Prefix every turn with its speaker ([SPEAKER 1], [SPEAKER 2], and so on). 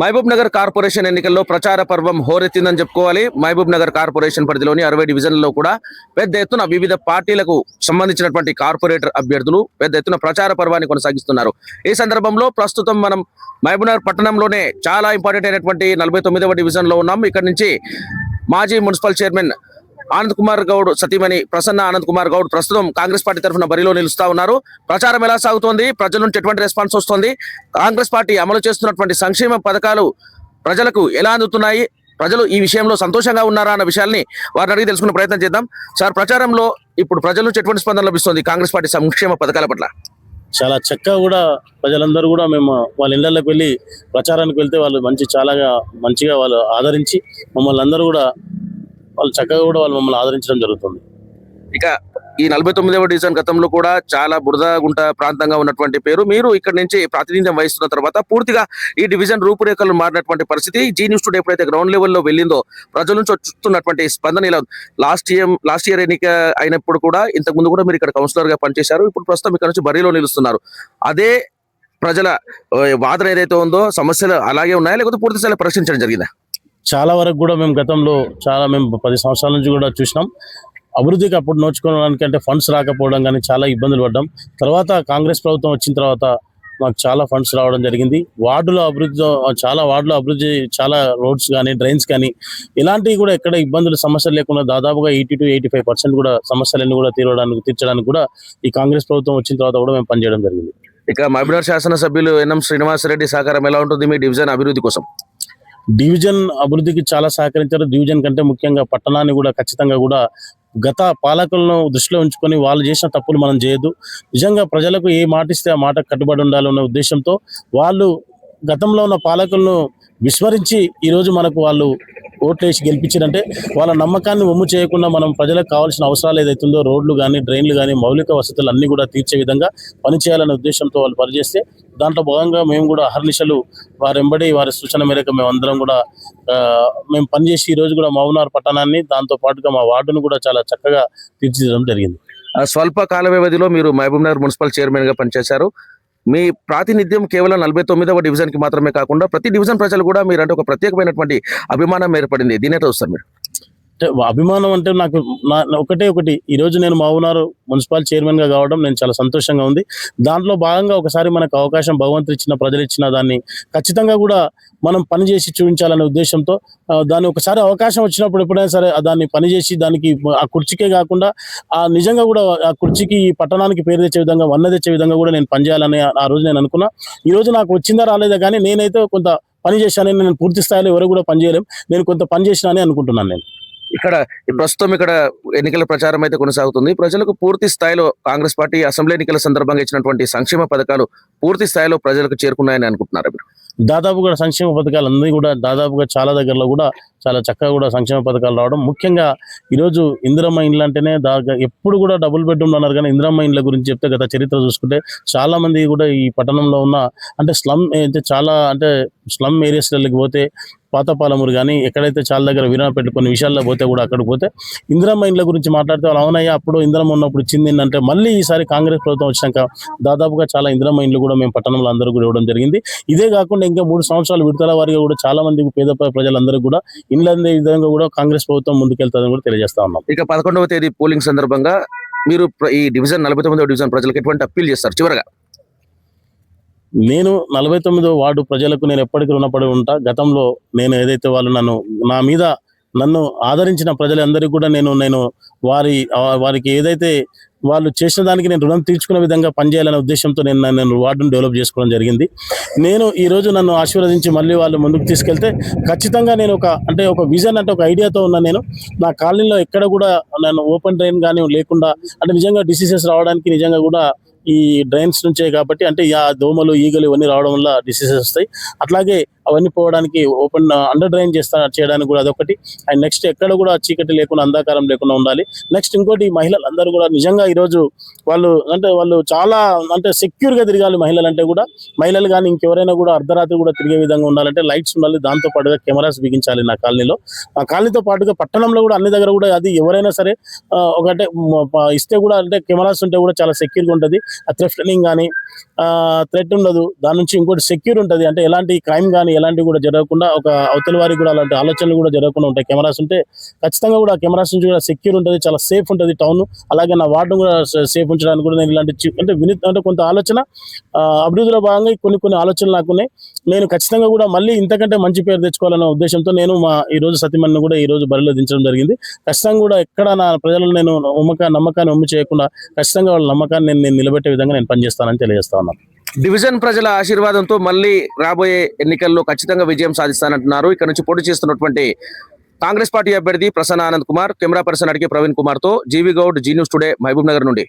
[SPEAKER 1] Mahabub Nagar corporation ఎన్నికల్లో ప్రచార పర్వం హోరెత్తిందని చెప్పుకోవాలి. మహబూబ్ నగర్ కార్పొరేషన్ పరిధిలోని అరవై డివిజన్లలో కూడా పెద్ద ఎత్తున వివిధ పార్టీలకు సంబంధించినటువంటి కార్పొరేటర్ అభ్యర్థులు పెద్ద ఎత్తున ప్రచార పర్వాన్ని కొనసాగిస్తున్నారు. ఈ సందర్భంలో ప్రస్తుతం మనం మహబూబ్ నగర్ పట్టణంలోనే చాలా ఇంపార్టెంట్ అయినటువంటి నలభై తొమ్మిదవ డివిజన్లో ఉన్నాం. ఇక్కడ నుంచి మాజీ మున్సిపల్ చైర్మన్ ఆనంద్ కుమార్ గౌడ్ సతీమణి ప్రసన్న ఆనంద్ కుమార్ గౌడ్ ప్రస్తుతం కాంగ్రెస్ పార్టీ తరఫున బరిలో నిలుస్తా ఉన్నారు. ప్రచారం ఎలా సాగుతోంది? ప్రజల నుంచి ఎటువంటి రెస్పాన్స్ వస్తుంది? కాంగ్రెస్ పార్టీ అమలు చేస్తున్నటువంటి సంక్షేమ పథకాలు ప్రజలకు ఎలా అందుతున్నాయి? ప్రజలు ఈ విషయంలో సంతోషంగా ఉన్నారా అన్న విషయాన్ని వారిని అడిగి తెలుసుకునే ప్రయత్నం చేద్దాం. సార్ ప్రచారంలో ఇప్పుడు ప్రజల నుంచి ఎటువంటి స్పందన లభిస్తుంది కాంగ్రెస్ పార్టీ సంక్షేమ పథకాల పట్ల?
[SPEAKER 2] చాలా చక్కగా కూడా ప్రజలందరూ కూడా మేము వాళ్ళ ఇళ్ళలోకి వెళ్ళి ప్రచారానికి వెళ్తే వాళ్ళు మంచి చాలాగా మంచిగా వాళ్ళు ఆదరించి మమ్మల్ని అందరూ కూడా వాళ్ళు చక్కగా కూడా వాళ్ళు మమ్మల్ని ఆదరించడం జరుగుతుంది.
[SPEAKER 1] ఇక ఈ నలభై తొమ్మిదవ డివిజన్ గతంలో కూడా చాలా బురద గుంట ప్రాంతంగా ఉన్నటువంటి పేరు. మీరు ఇక్కడ నుంచి ప్రాతినిధ్యం వహిస్తున్న తర్వాత పూర్తిగా ఈ డివిజన్ రూపురేఖలు మారినటువంటి పరిస్థితి జీ న్యూస్ టుడే ఎప్పుడైతే గ్రౌండ్ లెవెల్లో వెళ్ళిందో ప్రజల నుంచి వస్తున్నటువంటి స్పందన ఇలా లాస్ట్ ఇయర్ లాస్ట్ ఇయర్ ఎన్నిక అయినప్పుడు కూడా ఇంతకు ముందు కూడా మీరు ఇక్కడ కౌన్సిలర్గా పనిచేశారు. ఇప్పుడు ప్రస్తుతం ఇక్కడ నుంచి బరిలో నిలుస్తున్నారు. అదే ప్రజల వాదన ఏదైతే ఉందో సమస్యలు అలాగే ఉన్నాయా? లేకపోతే పూర్తి స్థాయిలో పరీక్షించడం జరిగిందా?
[SPEAKER 2] చాలా వరకు కూడా మేము గతంలో చాలా మేము పది సంవత్సరాల నుంచి కూడా చూసినాం. అభివృద్ధికి అప్పుడు నోచుకోవడానికి అంటే ఫండ్స్ రాకపోవడం కానీ చాలా ఇబ్బందులు పడ్డాం. తర్వాత కాంగ్రెస్ ప్రభుత్వం వచ్చిన తర్వాత మాకు చాలా ఫండ్స్ రావడం జరిగింది. వార్డులో అభివృద్ధి చాలా వార్డులో అభివృద్ధి చాలా రోడ్స్ కానీ డ్రైన్స్ కానీ ఇలాంటివి కూడా ఎక్కడ ఇబ్బందులు సమస్యలు లేకుండా దాదాపుగా eighty two eighty five percent కూడా సమస్యలన్నీ కూడా తీరడానికి తీర్చడానికి కూడా ఈ కాంగ్రెస్ ప్రభుత్వం వచ్చిన తర్వాత కూడా మేము పనిచేయడం జరిగింది.
[SPEAKER 1] ఇక మహబూబ్నగర్ శాసనసభ్యులు ఎన్ఎం శ్రీనివాసరెడ్డి సహకారం ఎలా ఉంటుంది మీ డివిజన్ అభివృద్ధి కోసం?
[SPEAKER 2] డివిజన్ అభివృద్ధికి చాలా సహకరించారు. డివిజన్ కంటే ముఖ్యంగా పట్టణాన్ని కూడా ఖచ్చితంగా కూడా గత పాలకులను దృష్టిలో ఉంచుకొని వాళ్ళు చేసిన తప్పులు మనం చేయొద్దు. నిజంగా ప్రజలకు ఏ మాట ఇస్తే ఆ మాట కట్టుబడి ఉండాలన్న ఉద్దేశంతో వాళ్ళు గతంలో ఉన్న పాలకులను విస్మరించి ఈరోజు మనకు వాళ్ళు ఓట్లేసి గెలిపించారంటే వాళ్ళ నమ్మకాన్ని ఒమ్ము చేయకుండా మనం ప్రజలకు కావాల్సిన అవసరాలు ఏదైతుందో రోడ్లు కానీ డ్రైన్లు కానీ మౌలిక వసతులు అన్ని కూడా తీర్చే విధంగా పనిచేయాలనే ఉద్దేశంతో వాళ్ళు పనిచేస్తే దాంట్లో భాగంగా మేము కూడా అహర్నిశలు వారెంబడి వెంబడి వారి సూచన మేరకు మేము అందరం కూడా మేము పనిచేసి ఈ రోజు కూడా మౌనార్ పట్టణాన్ని దాంతో పాటుగా మా వార్డును కూడా చాలా చక్కగా తీర్చిదిద్దడం జరిగింది.
[SPEAKER 1] ఆ, స్వల్ప కాల వ్యవధిలో మీరు మహబూబ్నగర్ మున్సిపల్ చైర్మన్గా పనిచేశారు. మీ ప్రాతినిధ్యం కేవలం నలభై తొమ్మిదవ డివిజన్కి మాత్రమే కాకుండా ప్రతి డివిజన్ ప్రజలు కూడా మీరు ఒక ప్రత్యేకమైనటువంటి అభిమానం ఏర్పడింది. దీని ఎట్లా చూస్తారు మీరు?
[SPEAKER 2] అభిమానం అంటే నాకు నా ఒకటే ఒకటి. ఈరోజు నేను మావునారు మున్సిపల్ చైర్మన్గా కావడం నేను చాలా సంతోషంగా ఉంది. దాంట్లో భాగంగా ఒకసారి మనకు అవకాశం భగవంతుడు ఇచ్చిన ప్రజలు ఇచ్చిన దాన్ని ఖచ్చితంగా కూడా మనం పని చేసి చూపించాలనే ఉద్దేశంతో దాన్ని ఒకసారి అవకాశం వచ్చినప్పుడు ఎప్పుడైనా సరే దాన్ని పనిచేసి దానికి ఆ కుర్చీకే కాకుండా ఆ నిజంగా కూడా ఆ కుర్చీకి ఈ పట్టణానికి పేరు తెచ్చే విధంగా వన్న తెచ్చే విధంగా కూడా నేను పనిచేయాలని ఆ- ఆ రోజు నేను అనుకున్నా. ఈ రోజు నాకు వచ్చిందా రాలేదా కానీ నేనైతే కొంత పని చేశానని నేను పూర్తి స్థాయిలో ఎవరు కూడా పని నేను కొంత పని చేసినా అనుకుంటున్నాను నేను.
[SPEAKER 1] ఇక్కడ ప్రస్తుతం ఇక్కడ ఎన్నికల ప్రచారం అయితే కొనసాగుతుంది. ప్రజలకు పూర్తి స్థాయిలో కాంగ్రెస్ పార్టీ అసెంబ్లీ ఎన్నికల సందర్భంగా ఇచ్చినటువంటి సంక్షేమ పథకాలు పూర్తి స్థాయిలో ప్రజలకు చేరుకున్నాయని అనుకుంటున్నారు మీరు.
[SPEAKER 2] దాదాపు కూడా సంక్షేమ పథకాలు అన్నీ కూడా దాదాపుగా చాలా దగ్గరలో కూడా చాలా చక్కగా కూడా సంక్షేమ పథకాలు రావడం. ముఖ్యంగా ఈరోజు ఇందిరమ్మ ఇండ్లు అంటేనే దాదాపు ఎప్పుడు కూడా డబుల్ బెడ్రూమ్లు అన్నారు కానీ ఇందిరమ్మ ఇండ్ల గురించి చెప్తే గత చరిత్ర చూసుకుంటే చాలా మంది కూడా ఈ పట్టణంలో ఉన్న అంటే స్లమ్ అయితే చాలా అంటే స్లమ్ ఏరియాస్లకి పోతే పాతపాలమూరు కానీ ఎక్కడైతే చాలా దగ్గర విరామ పెట్టుకుని విషయాల్లో పోతే కూడా అక్కడికి పోతే ఇందిరమ్మ ఇండ్ల గురించి మాట్లాడితే వాళ్ళు అవునయ్యా అప్పుడు ఇందిరమ్మ ఉన్నప్పుడు ఇచ్చింది మళ్ళీ ఈసారి కాంగ్రెస్ ప్రభుత్వం వచ్చినాక దాదాపుగా చాలా ఇందిరమ్మ ఇండ్లు కూడా మేము పట్టణంలో అందరూ కూడా ఇవ్వడం జరిగింది. ఇదే కాకుండా ఇంకా మూడు సంవత్సరాలు విడతల వారిగా కూడా చాలా మంది పేద ప్రజలందరూ కూడా ఇండ్ల అందే విధంగా కూడా కాంగ్రెస్ ప్రభుత్వం ముందుకెళ్తుందని కూడా తెలియజేస్తా ఉన్నాం.
[SPEAKER 1] ఇక పదకొండవ తేదీ పోలింగ్ సందర్భంగా మీరు ఈ డివిజన్ నలభై తొమ్మిదవ డివిజన్ ప్రజలకు ఎటువంటి అప్పీల్ చేస్తారు చివరగా?
[SPEAKER 2] నేను నలభై తొమ్మిదో వార్డు ప్రజలకు నేను ఎప్పటికీ రుణపడి ఉంటా. గతంలో నేను ఏదైతే వాళ్ళు నన్ను నా మీద నన్ను ఆదరించిన ప్రజలందరికీ కూడా నేను నేను వారి వారికి ఏదైతే వాళ్ళు చేసిన దానికి నేను రుణం తీర్చుకునే విధంగా పనిచేయాలనే ఉద్దేశంతో నేను నేను వార్డును డెవలప్ చేసుకోవడం జరిగింది. నేను ఈరోజు నన్ను ఆశీర్వదించి మళ్ళీ వాళ్ళు ముందుకు తీసుకెళ్తే ఖచ్చితంగా నేను ఒక అంటే ఒక విజన్ అంటే ఒక ఐడియాతో ఉన్నా నేను. నా కాలనీలో ఎక్కడ కూడా నన్ను ఓపెన్ డ్రైన్ కానీ లేకుండా అంటే నిజంగా డిసీజెస్ రావడానికి నిజంగా కూడా ఈ డ్రైన్స్ నుంచే కాబట్టి అంటే ఆ దోమలు ఈగలు ఇవన్నీ రావడం వల్ల డిసీజెస్ వస్తాయి. అట్లాగే అవన్నీ పోవడానికి ఓపెన్ అండర్ డ్రైన్ చేస్తా చేయడానికి కూడా అదొకటి. అండ్ నెక్స్ట్ ఎక్కడ కూడా చీకటి లేకుండా అంధకారం లేకుండా ఉండాలి. నెక్స్ట్ ఇంకోటి మహిళలందరూ కూడా నిజంగా ఈరోజు వాళ్ళు అంటే వాళ్ళు చాలా అంటే సెక్యూర్గా తిరగాలి మహిళలు అంటే కూడా. మహిళలు కానీ ఇంకెవరైనా కూడా అర్ధరాత్రి కూడా తిరిగే విధంగా ఉండాలంటే లైట్స్ ఉండాలి. దాంతో పాటుగా కెమెరాస్ బిగించాలి నా కాలనీలో. ఆ కాలనీతో పాటుగా పట్టణంలో కూడా అన్ని దగ్గర కూడా అది ఎవరైనా సరే ఒకటే ఇస్తే కూడా అంటే కెమెరాస్ ఉంటే కూడా చాలా సెక్యూర్గా ఉంటుంది. ఆ థ్రెఫ్టనింగ్ కానీ థ్రెట్ ఉండదు. దాని నుంచి ఇంకోటి సెక్యూర్ ఉంటుంది. అంటే ఎలాంటి క్రైమ్ కానీ ఎలాంటివి కూడా జరగకుండా ఒక అవతల వారికి కూడా అలాంటి ఆలోచనలు కూడా జరగకుండా ఉంటాయి. కెమెరాస్ ఉంటే ఖచ్చితంగా కూడా కెమెరాస్ నుంచి కూడా సెక్యూర్ ఉంటుంది చాలా సేఫ్ ఉంటుంది టౌన్. అలాగే నా వార్డును కూడా సేఫ్ ఉంచడానికి కూడా నేను ఇలాంటి అంటే విని అంటే కొంత ఆలోచన అభివృద్ధిలో భాగంగా కొన్ని కొన్ని ఆలోచనలు నాకు నేను ఖచ్చితంగా కూడా మళ్ళీ ఇంతకంటే మంచి పేరు తెచ్చుకోవాలనే ఉద్దేశంతో నేను మా ఈ రోజు సతీమణిని కూడా ఈ రోజు బరిలో దించడం జరిగింది. ఖచ్చితంగా కూడా ఎక్కడ నా ప్రజలను నేను నమ్మక నమ్మకాన్ని ఉమ్మ చేయకుండా ఖచ్చితంగా వాళ్ళ నమ్మకాన్ని నేను నేను నిలబెట్టే విధంగా నేను పనిచేస్తానని తెలియజేస్తా ఉన్నాను.
[SPEAKER 1] డివిజన్ ప్రజల ఆశీర్వాదంతో మళ్ళీ రాబోయే ఎన్నికల్లో ఖచ్చితంగా విజయం సాధిస్తానంటున్నారు. ఇక్కడ నుంచి పోటీ చేస్తున్నటువంటి కాంగ్రెస్ పార్టీ అభ్యర్థి ప్రసన్న ఆనంద్ కుమార్ కెమెరా పర్సన్ అడిగే ప్రవీణ్ కుమార్తో G V Goud Zee news today Mahabubnagar నుండి.